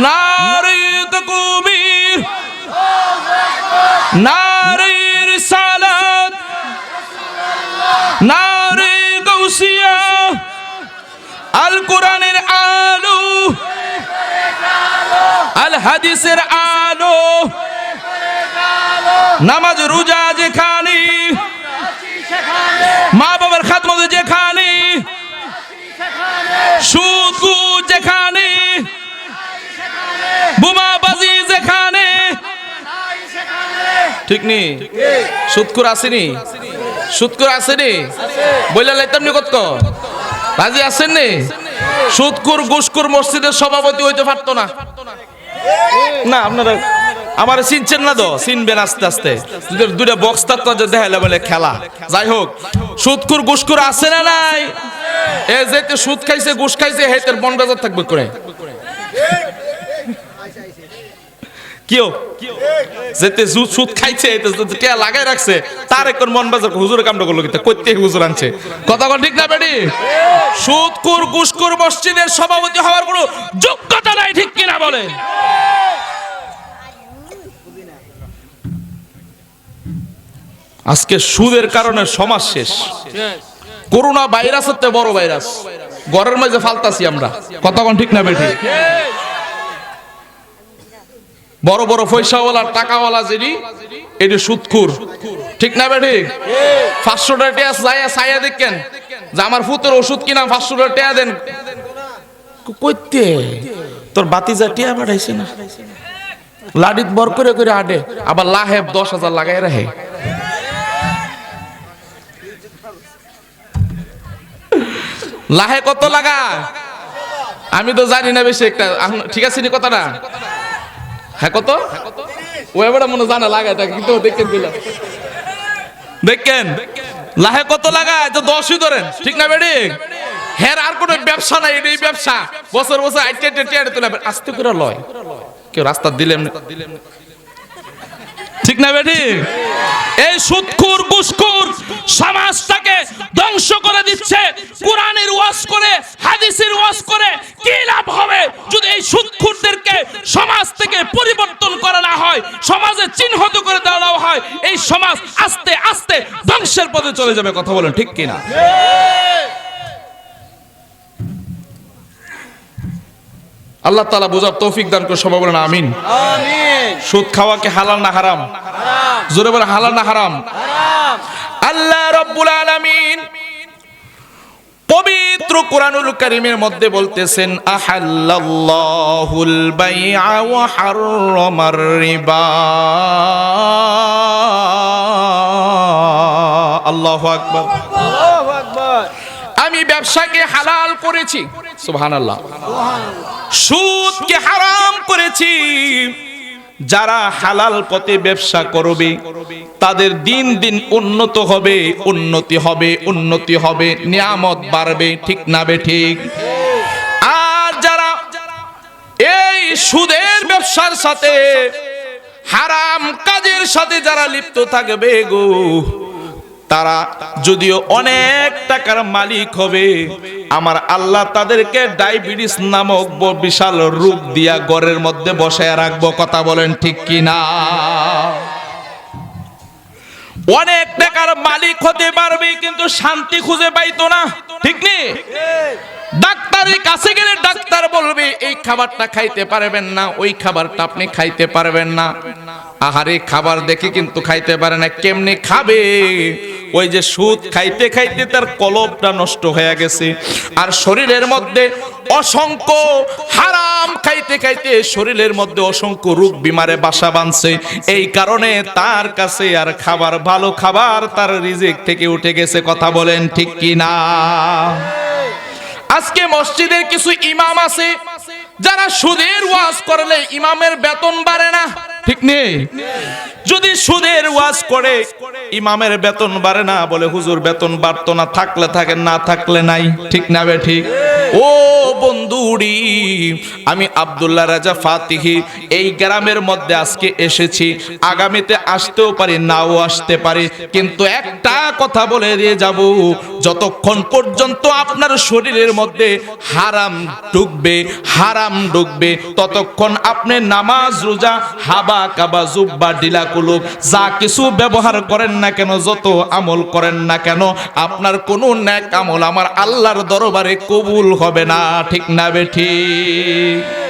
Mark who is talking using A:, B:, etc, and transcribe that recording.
A: নারী তকবীর নারী রিসালাত নারী গৌসিয়া আল কোরআনের আলো, আল হাদিসের আলো, নামাজ, রোজা যেখানে, মা বাবার খাতমত যেখানে ঘুষ যেখানে বোমাবাজি যেখানে। ঠিক নি? সুদকুর আসেনি? সুদকুর আসেনি? বইলা লাইতাম নি কত রাজি আসেন নি? সুদকুর গুসকুর মসজিদের সভাপতি হইতে পারতো না। না, আপনারা আমার চিনছেন না তো? চিনবেন আস্তে আস্তে। দুটো বক্স থাকতো, যে দেখাইলে বলে খেলা। যাই হোক সুৎকুর গুসকুর আছে না নাই? এ যেতে সুদ খাইছে ঘুষ খাইছে, হেতের মন বেজার থাকবে করে কিও যেতে জুত সুদ খাইছে টিয়া লাগাই রাখছে, তার একর মন বাজার হুজুরের কামটা করল কিন্তু কইতে হুজুর আনছে। কথা কন ঠিক না বেডি সুদকুর গুসকুর মসজিদের সভাপতি হওয়ার কোনো যোগ্যতা নাই, ঠিক কিনা বলে? আজকে সুদের কারণে সমাজ শেষ। করোনা ভাইরাস হচ্ছে বড় ভাইরাস। ঘরের মাঝে ফালতাছি আমরা। কতক্ষণ ঠিক না বেঠি বড় বড় পয়সাওয়ালা টাকাওয়ালা যিনি এটি সুদখুর ঠিক না বেঠি? পাঁচশো টাকা টেয়া চাইয়া চাইয়া দেখেন যে আমার ফুতের ওষুধ কিনা পাঁচশো টাকা টেয়া দেন। কইতে? তোর বাতি যা টিয়া পাঠাইছে না? লাডিত বর করে করে আডে আবার লাহেব দশ হাজার লাগাই রাখে। লাহে কত লাগা? আমি তো জানি না বেশি একটা। ঠিক আছে নি কথাটা? হ্যাঁ কত? ও মনে জানা লাগায় কিন্তু দেখেন দেখেন, লাহে কত লাগায়? তো দশই ধরেন, ঠিক না বেডি? হ্যাঁ আর কোনো ব্যবসা নাই, এটাই ব্যবসা। বছর বছর আইটে তুলে আস্তে করে লয়। কেউ রাস্তা দিলেন ঠিক না বেটি এই সুদখুর গুসখুর সমাজটাকে ধ্বংস করে দিচ্ছে, কোরআনের ওয়াজ করে হাদিসের ওয়াজ করে কি লাভ হবে যদি এই সুদখুরদেরকে সমাজ থেকে পরিবর্তন করা না হয় সমাজে চিহ্নিত করে দেওয়া হয় এই সমাজ আস্তে আস্তে ধ্বংসের পথে চলে যাবে কথা বলেন ঠিক কিনা? আল্লাহ তালা বোঝার তৌফিক দান করে সবাই বলেন আমিন। সুদ খাওয়াকে হালাল না হারাম? জোরে বলে হালাল না হারাম? আল্লাহ রব্বুল আলামিন পবিত্র কোরআনুল কারীমের মধ্যে বলতেছেন, আহাল্লাল্লাহুল বাইআ ওয়া হাররামার রিবা। আমি ব্যবসাকে হালাল করেছি। সুবহানাল্লাহ। সুদকে হারাম করেছি। যারা হালাল পথে ব্যবসা করবে, তাদের দিন দিন উন্নত হবে, উন্নতি হবে উন্নতি হবে, নিয়ামত বাড়বে, ঠিক না বে ঠিক? আর যারা এই সুদের ব্যবসার সাথে হারাম কাজের সাথে যারা লিপ্ত থাকবে গো তারা যদিও অনেক টাকার মালিক হবে, আমার আল্লাহ তাদেরকে ডায়াবেটিস নামক বিশাল রূপ দিয়া ঘরের মধ্যে বসায় রাখব, কথা বলেন ঠিক কি না অনেক টাকার মালিক হতে পারবে, কিন্তু শান্তি খুঁজে পাইতো না, ঠিক নেই ডাক্তারের কাছে গেলে ডাক্তার বলবে, এই খাবারটা খাইতে পারবেন না, ওই খাবারটা আপনি খাইতে পারবেন না। আহারে, খাবার দেখে কিন্তু খাইতে পারে না, কেমনে খাবে? ওই যে সুদ খাইতে খাইতে তার কলবটা নষ্ট হয়ে গেছে। আর শরীরের মধ্যে অসংখ্য হারাম খাইতে খাইতে শরীরের মধ্যে অসংখ্য রোগ বিমারে বাসা বাঁধছে। এই কারণে তার কাছে আর খাবার, ভালো খাবার তার রিজিক থেকে উঠে গেছে, কথা বলেন ঠিক কি না আজকে মসজিদের কিছু ইমাম আছে, যারা সুদের ওয়াজ করলে ইমামের বেতন বাড়ে না। ঠিক নেই? যদি সুদের ওয়াজ করে, ইমামের বেতন বাড়ে না বলে হুজুর বেতন বাড়তো না, থাকলে থাকে, না থাকলে নাই। ঠিক না বে ঠিক? ও বন্ধু আমি আব্দুল্লাহ রাজা ফাতিহি, এই গ্রামের মধ্যে আজকে এসেছি। আগামীতে আসতেও পারি, নাও আসতে পারি। কিন্তু একটা কথা বলে দিয়ে যাব, যতক্ষণ পর্যন্ত আপনার শরীরের মধ্যে হারাম ঢুকবে হারাম ঢুকবে, ততক্ষণ আপনি নামাজ, রোজা, হাবা, কাবা, জুব্বা, ডিলা, কুলুব, যা কিছু ব্যবহার করেন না কেন, যত আমল করেন না কেন, আপনার কোনো ন্যাক আমল আমার আল্লাহর দরবারে কবুল হবে না, ঠিক না ঠিক।